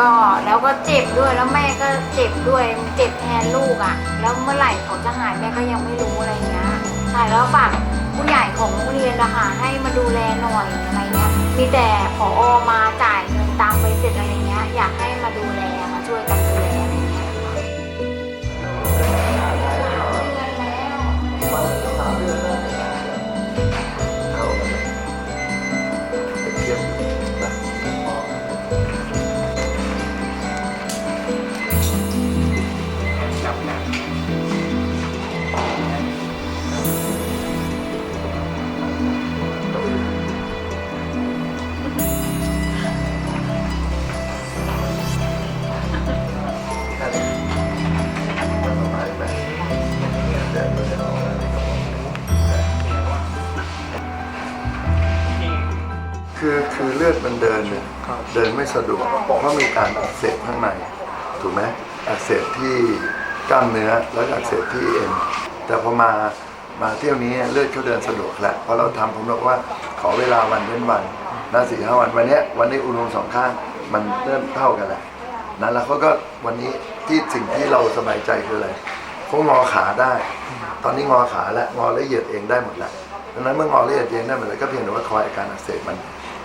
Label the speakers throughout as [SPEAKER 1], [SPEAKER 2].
[SPEAKER 1] ก็แล้วก็เจ็บด้วยแล้วแม่ก็เจ็บด้วยเจ็บแทนลูกอะ่ะ แล้วเมื่อไหร่เขาจะหายแม่ก็ยังไม่รู้อะไรเงี้ยใช่แล้วฝากผู้ใหญ่ของโรงเรียนนะคะให้มาดูแลหน่อยอะไรเงี้ยมีแต่ผอมาจ่ายเงินตามไปเสร็จอะไร
[SPEAKER 2] คือคือเลือดมันเดินเนี่ยเดินไม่สะดวกเพราะมีการอักเสบข้างในถูกไหมอักเสบที่กล้ามเนื้อแล้วก็อักเสบที่เอ็นแต่พอมามาเที่ยวนี้เลือดเขาเดินสะดวกแล้วเพราะเราทำผมบอกว่าขอเวลาวันเว้นวันนะสี่ห้าวันวันเนี้ยวันนี้อุณหภูมิสองข้างมันเริ่มเท่ากันแล้วนั้นแล้วเขาก็วันนี้ที่สิ่งที่เราสบายใจคืออะไรเขางอขาได้ ตอนนี้งอขาแล้วงอละเอียดเองได้หมดแล้ว ดังนั้นเมื่องอละเอียดเองได้หมดแล้วก็เพียงแต่ว่าคอยอาการอักเสบมัน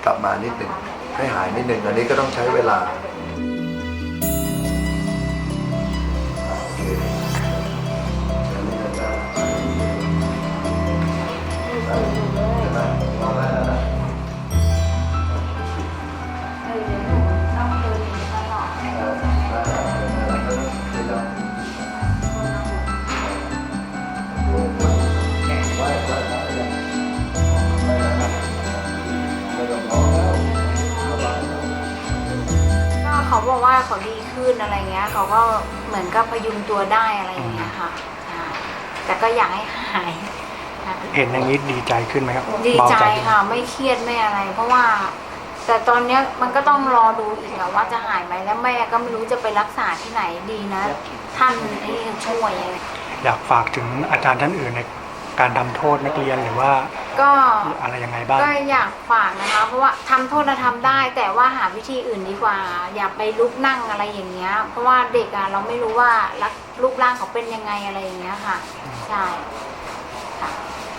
[SPEAKER 2] กลับมานิดหนึ่งให้หายนิดหนึ่งอันนี้ก็ต้องใช้เวลา ว่าเขา
[SPEAKER 1] ดีขึ้นอะไรเงี้ย เขาก็เหมือนกับพยุงตัวได้อะไรอย่างเงี้ยค่ะใช่แต่ก็อยากให้หายนะ
[SPEAKER 3] เห็นอย่างนี้ดีใจขึ้นไหมครับ
[SPEAKER 1] ดี
[SPEAKER 3] เบา
[SPEAKER 1] ใจ
[SPEAKER 3] ขึ้น
[SPEAKER 1] ค่ะ ไม่เครียดไม่อะไร เพราะว่า แต่ตอนเนี้ยมันก็ต้องรอดูอีกอะว่าจะหายไหมแล้วแม่ก็ไม่รู้จะไปรักษาที่ไหนดีนะ ท่านไอ้ช่วยอะไร
[SPEAKER 3] อยากฝากถึงอาจารย์ท่านอื่นในการทำโทษนักเรียนหรือว่า
[SPEAKER 1] ก็
[SPEAKER 3] อะไรยังไงบ้าง
[SPEAKER 1] ก็อยากฝากนะคะ เพราะว่าทำโทษนะทำได้ แต่ว่าหาวิธีอื่นดีกว่า อย่าไปลุกนั่งอะไรอย่างเงี้ย เพราะว่าเด็กอะเราไม่รู้ว่ารักรูปร่างเขาเป็นยังไงอะไรอย่างเงี้ยค่ะใช่ค่ะ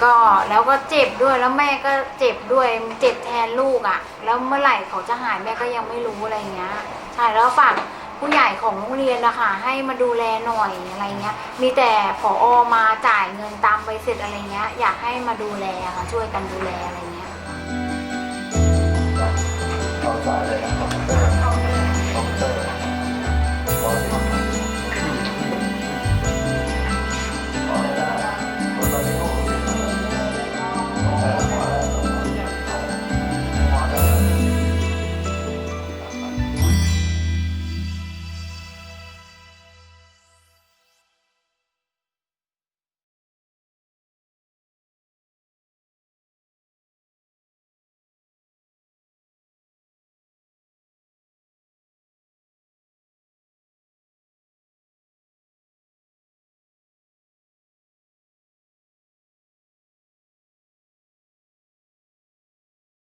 [SPEAKER 1] ก็แล้วก็เจ็บด้วยแล้วแม่ก็เจ็บด้วยเจ็บแทนลูกอะ่ะ แล้วเมื่อไหร่เขาจะหายแม่ก็ยังไม่รู้อะไรเงี้ย ใช่แล้วฝาก ผู้ใหญ่ของโรงเรียนนะคะให้มาดูแลหน่อยอะไรเงี้ย มีแต่ผอมาจ่ายเงินตามใบเสร็จอะไรเงี้ย อยากให้มาดูแลค่ะช่วยกันดูแลอะไรเงี้ย
[SPEAKER 2] เอาสายเลยครับ